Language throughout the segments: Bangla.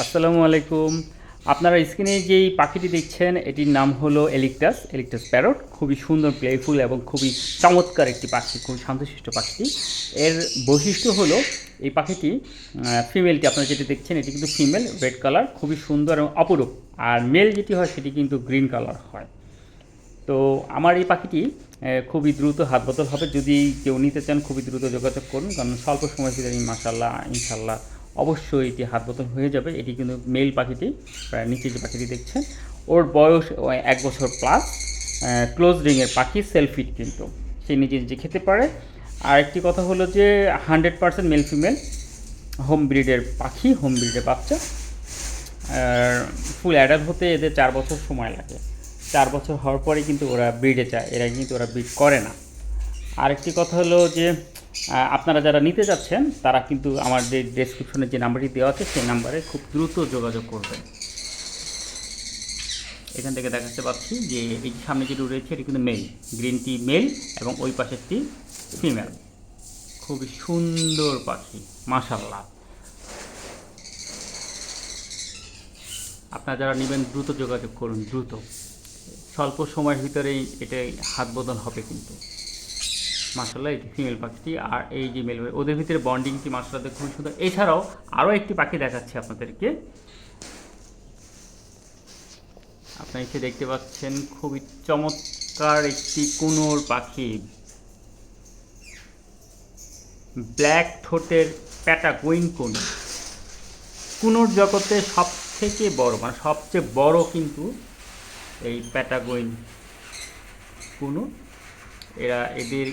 আসসালামু আলাইকুম। আপনারা স্ক্রিনে যেই পাখিটি দেখছেন, এটির নাম হলো এলিকটাস। এলিকটাস প্যারট। খুবই সুন্দর প্লেফুল এবং খুবই চমৎকার একটি পাখি, খুবই শান্তশিষ্ট পাখিটি। এর বৈশিষ্ট্য হলো এই পাখিটি ফিমেলটি আপনারা যেটি দেখছেন, এটি কিন্তু ফিমেল রেড কালার খুবই সুন্দর এবং অপরূপ। আর মেল যেটি হয়, সেটি কিন্তু গ্রিন কালার হয়। তো আমার এই পাখিটি খুবই দ্রুত হাত বদল হবে। যদি কেউ নিতে চান, খুবই দ্রুত যোগাযোগ করুন। কারণ স্বল্প সময়ের ভিতরে মাসাল্লাহ ইনশাল্লাহ অবশ্যই এটি হাত বদল হয়ে যাবে। এটি কিন্তু মেল পাখিটি নিচে যে পাখিটি দেখছেন, ওর বয়স এক বছর প্লাস ক্লোজ রিংয়ের পাখি সেলফিট কিন্তু। সে নিজে নিজে খেতে পারে। আর একটি কথা হলো যে hundred percent male female home ব্রিডের পাখি হোম ব্রিডের বাচ্চা। আর ফুল অ্যাডাল্ট হতে এদের চার বছর সময় লাগে। চার বছর হওয়ার পরে কিন্তু ওরা ব্রিডে চায় এরা কিন্তু ওরা ব্রিড করে না। আরেকটি কথা হলো যে আপনারা যারা নিতে যাচ্ছেন, তারা কিন্তু আমার যে ডেসক্রিপশনে যে নাম্বারটি দেওয়া আছে, সেই নাম্বারে খুব দ্রুত যোগাযোগ করবেন। এখান থেকে দেখাতে পাচ্ছি যে এই সামনে যেটি রয়েছে, এটি কিন্তু মেল গ্রিন টি মেল এবং ওই পাশেরটি ফিমেল খুবই সুন্দর পাখি মাশাল্লাহ আপনারা যারা নেবেন, দ্রুত যোগাযোগ করুন, দ্রুত। স্বল্প সময়ের ভিতরেই এটাই হাত বদল হবে কিন্তু। মাসাল্লাহ এটি ফিমেল পাখিটি আর এই যে মেল ওদের ভিতরে বন্ডিংটি মাসাল্লাহ খুবই সুন্দর। এছাড়াও আরও একটি পাখি দেখাচ্ছি আপনাদেরকে। আপনারা এসে দেখতে পাচ্ছেন, খুবই চমৎকার একটি কুনোর পাখি। ব্ল্যাক ঠোঁটের প্যাটা গোইন কুন। কুনোর জগতে সব থেকে বড় মানে সবচেয়ে বড় কিন্তু এই প্যাটাগোইন কুনো। এরা এদের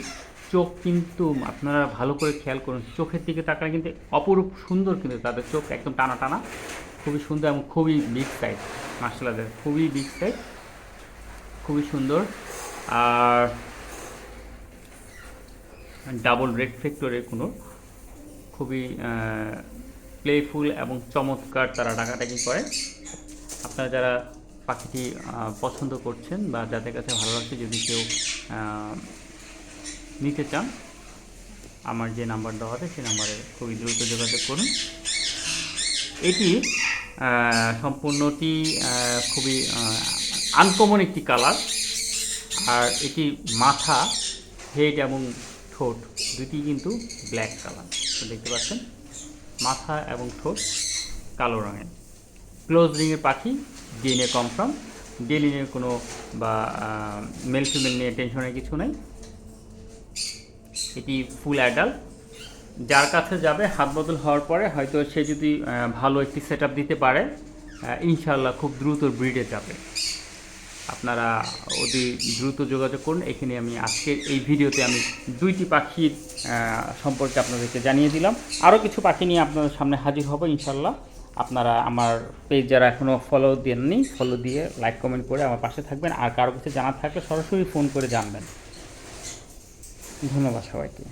চোখ কিন্তু আপনারা ভালো করে খেয়াল করুন, চোখের দিকে তাকালে কিন্তু অপরূপ সুন্দর কিন্তু তাদের চোখ একদম টানা টানা। খুবই সুন্দর এবং খুবই বিগ সাইজ মার্শালাদের খুবই বিগ সাইজ খুবই সুন্দর। আর ডাবল রেড ফ্যাক্টরের কোনো খুবই প্লেফুল এবং চমৎকার তারা ডাকাটাকি করে। আপনারা যারা পাখিটি পছন্দ করছেন বা যাদের কাছে ভালো লাগছে, যদি কেউ নিতে চান, আমার যে নাম্বার দেওয়া আছে সেই নাম্বারে খুবই দ্রুত যোগাযোগ করুন। এটি সম্পূর্ণটি খুবই আনকমন একটি কালার আর এটি মাথা হেড এবং ঠোঁট, দুটি কিন্তু ব্ল্যাক কালার দেখতে পাচ্ছেন, মাথা এবং ঠোঁট কালো রঙের। ক্লোজ রিংয়ের পাখি ডিএনএ কনফার্ম ডিএনএ কোনো বা মেল ফিমেল নিয়ে টেনশনের কিছু নেই। এটি ফুল অ্যাডাল্ট যার কাছে যাবে, হাত বদল হওয়ার পরে হয়তো সে যদি ভালো একটি সেট দিতে পারে ইনশাল্লাহ খুব দ্রুত ব্রিডে যাবে। আপনারা অতি দ্রুত যোগাযোগ করুন। এখানে আমি আজকের এই ভিডিওতে আমি দুইটি পাখির সম্পর্কে আপনাদেরকে জানিয়ে দিলাম। আরও কিছু পাখি নিয়ে আপনাদের সামনে হাজির হব ইনশাল্লাহ আপনারা আমার পেজ যারা এখনও ফলো দেননি ফলো দিয়ে লাইক কমেন্ট করে আমার পাশে থাকবেন। আর কারও কিছু জানার থাকলে সরাসরি ফোন করে জানবেন। ধন্যবাদ সবাইকে